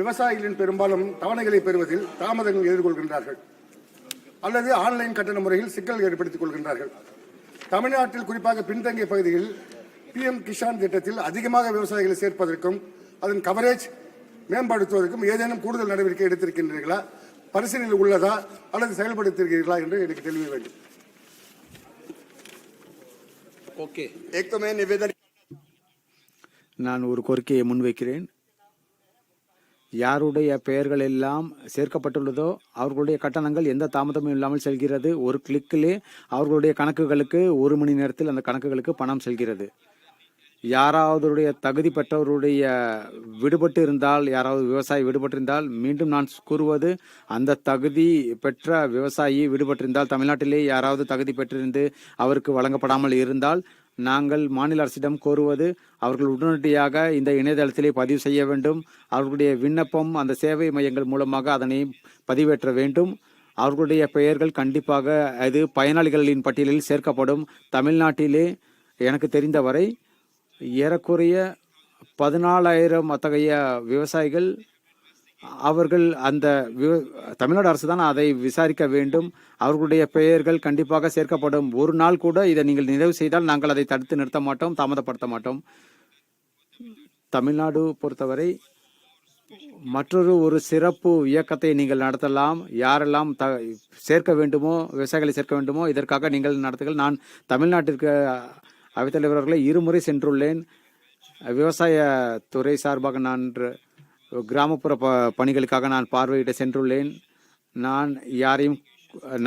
விவசாயிகளின் பெரும்பாலும் தவணைகளை பெறுவதில் தாமதங்கள் எதிர்கொள்கின்றார்கள். அல்லது ஆன்லைன் கட்டண முறையில் சிக்கல்கள் ஏற்படுத்திக் கொள்கின்றார்கள். தமிழ்நாட்டில் குறிப்பாக பின்தங்கிய பகுதியில் பிஎம் கிஷான் திட்டத்தில் அதிகமாக விவசாயிகளை சேர்ப்பதற்கும் அதன் கவரேஜ் மேம்படுத்துவதற்கும் ஏதேனும் கூடுதல் நடவடிக்கை எடுத்திருக்கின்றீர்களா? பரிசீலனையில் உள்ளதா? அல்லது செயல்படுத்திருக்கிறீர்களா என்று எனக்கு தெளிவு வேண்டும். ஓகே. நான் ஒரு கோரிக்கையை முன்வைக்கிறேன். யாருடைய பெயர்கள் எல்லாம் சேர்க்கப்பட்டுள்ளதோ அவர்களுடைய கட்டணங்கள் எந்த தாமதமும் இல்லாமல் செல்கிறது. ஒரு கிளிக்கிலே அவர்களுடைய கணக்குகளுக்கு ஒரு மணி நேரத்தில் அந்த கணக்குகளுக்கு பணம் செல்கிறது. யாராவதுடைய தகுதி பெற்றவருடைய விடுபட்டு இருந்தால் யாராவது விவசாயி விடுபட்டிருந்தால் மீண்டும் நான் கூறுவது அந்த தகுதி பெற்ற விவசாயி விடுபட்டிருந்தால் தமிழ்நாட்டிலே யாராவது தகுதி பெற்றிருந்து அவருக்கு வழங்கப்படாமல் இருந்தால் நாங்கள் மாநில அரசிடம் கோருவது அவர்கள் உடனடியாக இந்த இணையதளத்திலே பதிவு செய்ய வேண்டும். அவர்களுடைய விண்ணப்பம் அந்த சேவை மையங்கள் மூலமாக அதனை பதிவேற்ற வேண்டும். அவர்களுடைய பெயர்கள் கண்டிப்பாக அது பயனாளிகளின் பட்டியலில் சேர்க்கப்படும். தமிழ்நாட்டிலே எனக்கு தெரிந்தவரை ஏறக்குறைய பதினாலாயிரம் அத்தகைய விவசாயிகள் அவர்கள் அந்த விவ- தமிழ்நாடு அரசு தான் அதை விசாரிக்க வேண்டும். அவர்களுடைய பெயர்கள் கண்டிப்பாக சேர்க்கப்படும். ஒரு நாள் கூட இதை நீங்கள் நிறைவு செய்தால் நாங்கள் அதை தடுத்து நிறுத்த மாட்டோம் தாமதப்படுத்த மாட்டோம். தமிழ்நாடு பொறுத்தவரை மற்றொரு ஒரு சிறப்பு இயக்கத்தை நீங்கள் நடத்தலாம். யாரெல்லாம் த சேர்க்க வேண்டுமோ விவசாயிகளை சேர்க்க வேண்டுமோ இதற்காக நீங்கள் நடத்துங்கள். நான் தமிழ்நாட்டிற்கு அவைத்தலைவர்களை இருமுறை சென்றுள்ளேன். விவசாய துறை சார்பாக நான் கிராமப்புற ப பணிகளுக்காக நான் பார்வையிட சென்றுள்ளேன். நான் யாரையும்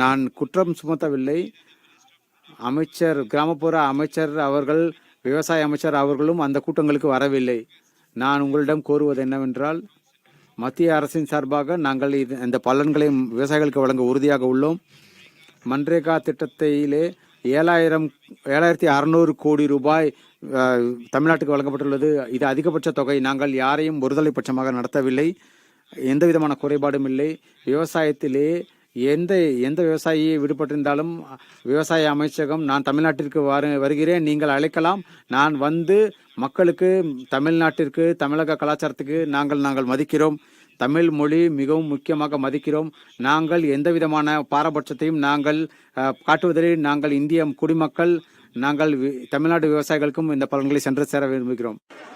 நான் குற்றம் சுமத்தவில்லை. அமைச்சர் கிராமப்புற அமைச்சர் அவர்கள் விவசாய அமைச்சர் அவர்களும் அந்த கூட்டங்களுக்கு வரவில்லை. நான் உங்களிடம் கோருவது என்னவென்றால் மத்திய அரசின் சார்பாக நாங்கள் இது இந்த பலன்களை விவசாயிகளுக்கு வழங்க உறுதியாக உள்ளோம். மன்ரேகா திட்டத்திலே ஏழாயிரம் ஏழாயிரத்தி அறநூறு கோடி ரூபாய் தமிழ்நாட்டுக்கு வழங்கப்பட்டுள்ளது. இது அதிகபட்ச தொகை. நாங்கள் யாரையும் ஒருதலை பட்சமாக நடத்தவில்லை. எந்த விதமான குறைபாடும் இல்லை. விவசாயத்திலே எந்த எந்த விவசாயி விடுபட்டிருந்தாலும் விவசாய அமைச்சகம் நான் தமிழ்நாட்டிற்கு வரு வருகிறேன் நீங்கள் அழைக்கலாம். நான் வந்து மக்களுக்கு தமிழ்நாட்டிற்கு தமிழக கலாச்சாரத்துக்கு நாங்கள் நாங்கள் மதிக்கிறோம். தமிழ் மொழி மிகவும் முக்கியமாக மதிக்கிறோம். நாங்கள் எந்த விதமான பாரபட்சத்தையும் நாங்கள் காட்டுவதில் நாங்கள் இந்திய குடிமக்கள் நாங்கள் தமிழ்நாடு விவசாயிகளுக்கும் இந்த பலன்களை சென்று சேர விரும்புகிறோம்.